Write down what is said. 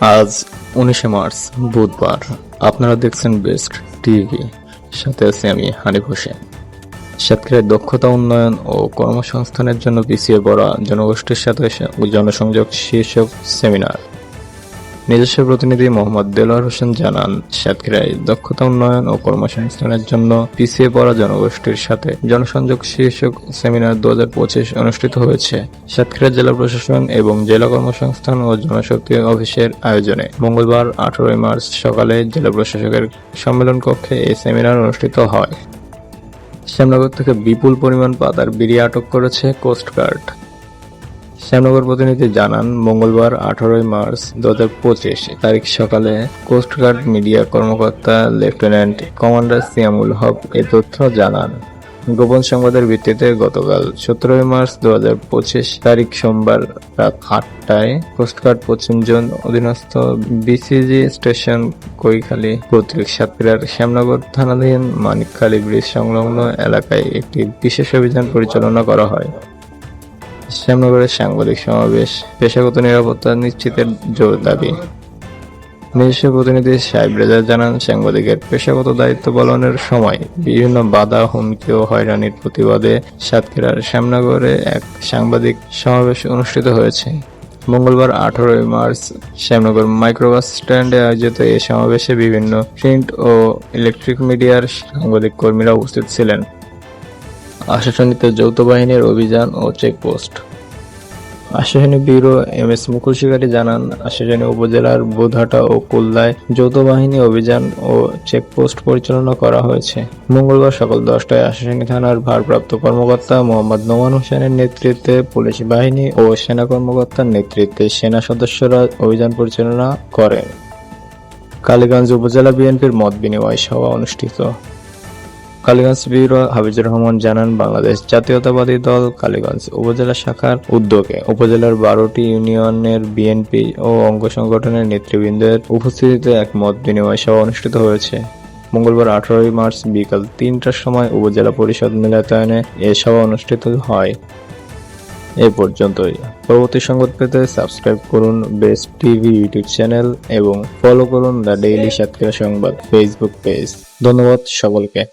আজ উনিশে মার্চ, বুধবার। আপনারা দেখছেন বেস্ট টিভি। সাথে আছি আমি হানিফ হোসেন। সাতক্ষীরায় দক্ষতা উন্নয়ন ও কর্মসংস্থানের জন্য পিছিয়ে পড়া জনগোষ্ঠীর সাথে জনসংযোগ শীর্ষক সেমিনার। নিজস্ব প্রতিনিধি মোহাম্মদ দেলোয়ার হোসেন জানান, সাতক্ষীরায় দক্ষতা উন্নয়ন ও কর্মসংস্থানের জন্য পিছিয়ে পড়া জনগোষ্ঠীর সাথে জনসংযোগ শীর্ষক সেমিনার দু হাজার পঁচিশ অনুষ্ঠিত হয়েছে। সাতক্ষীরা জেলা প্রশাসন এবং জেলা কর্মসংস্থান ও জনশক্তি অফিসের আয়োজনে মঙ্গলবার আঠারোই মার্চ সকালে জেলা প্রশাসকের সম্মেলন কক্ষে এই সেমিনার অনুষ্ঠিত হয়। শ্যামনগর থেকে বিপুল পরিমাণ পাতার বিড়ি আটক করেছে কোস্টগার্ড শ্যামনগর প্রতিনিধি জানান, মঙ্গলবার আঠারোই মার্চ দু হাজার পঁচিশ তারিখ সকালে কোস্টগার্ড মিডিয়া কর্মকর্তা লেফটেন্যান্ট কমান্ডার সিয়ামুল হক এ তথ্য জানান। গোপন সংবাদের ভিত্তিতে গতকাল সতেরোই মার্চ দু হাজার পঁচিশ তারিখ সোমবার রাত আটটায় কোস্টগার্ড পশ্চিম জোন অধীনস্থ বিসিজি স্টেশন কৈখালী কর্তৃক সাতক্ষীরার শ্যামনগর থানাধীন মানিকখালী ব্রিজ সংলগ্ন এলাকায় একটি বিশেষ অভিযান পরিচালনা করা হয়। শ্যামনগরের সাংবাদিক সমাবেশ, পেশাগত নিরাপত্তা নিশ্চিতের জোর দাবি। নিজস্ব প্রতিনিধি সাহেব রেজা জানান, সাংবাদিকের পেশাগত দায়িত্ব পালনের সময় বিভিন্ন বাধা, হুমকি ও হয়রানির প্রতিবাদে সাতক্ষীরার শ্যামনগরে এক সাংবাদিক সমাবেশ অনুষ্ঠিত হয়েছে। মঙ্গলবার আঠারোই মার্চ শ্যামনগর মাইক্রোবাস স্ট্যান্ডে আয়োজিত এই সমাবেশে বিভিন্ন প্রিন্ট ও ইলেকট্রিক মিডিয়ার সাংবাদিক কর্মীরা উপস্থিত ছিলেন। আশাসনিত যৌথ বাহিনীর অভিযান ও checkpost. Ashashuni bureau M S Mukul Shikari জানান, আশাসনী উপজেলার বুধহাটা ও কুল্লায় যৌথ বাহিনী অভিযান ও চেকপোস্ট পরিচালনা করা হয়েছে। মঙ্গলবার সকাল দশটায় আশাসনী থানার ভারপ্রাপ্ত কর্মকর্তা মোহাম্মদ নোমান হোসেনের নেতৃত্বে পুলিশ বাহিনী ও সেনা কর্মকর্তার নেতৃত্বে সেনা সদস্যরা অভিযান পরিচালনা করেন। কালীগঞ্জ উপজেলা বিএনপির মত বিনিময় সভা অনুষ্ঠিত। কালীগঞ্জ ব্যুরো হাফিজুর রহমান জানান, বাংলাদেশ জাতীয়তাবাদী দল কালীগঞ্জ উপজেলা শাখার উদ্যোগে উপজেলার বারোটি ইউনিয়নের বিএনপি ও অঙ্গ সংগঠনের নেতৃবৃন্দের উপস্থিতিতে এক মত বিনিময় সভা অনুষ্ঠিত হয়েছে। মঙ্গলবার আঠারোই মার্চ বিকাল তিনটার সময় উপজেলা পরিষদ মিলনায়তনে এ সভা অনুষ্ঠিত হয়। এ পর্যন্তই। পরবর্তী সংবাদ পেতে সাবস্ক্রাইব করুন বেস্ট টিভি ইউটিউব চ্যানেল এবং ফলো করুন দ্য ডেইলি সাতক্ষীরা সংবাদ ফেসবুক পেজ। ধন্যবাদ সকলকে।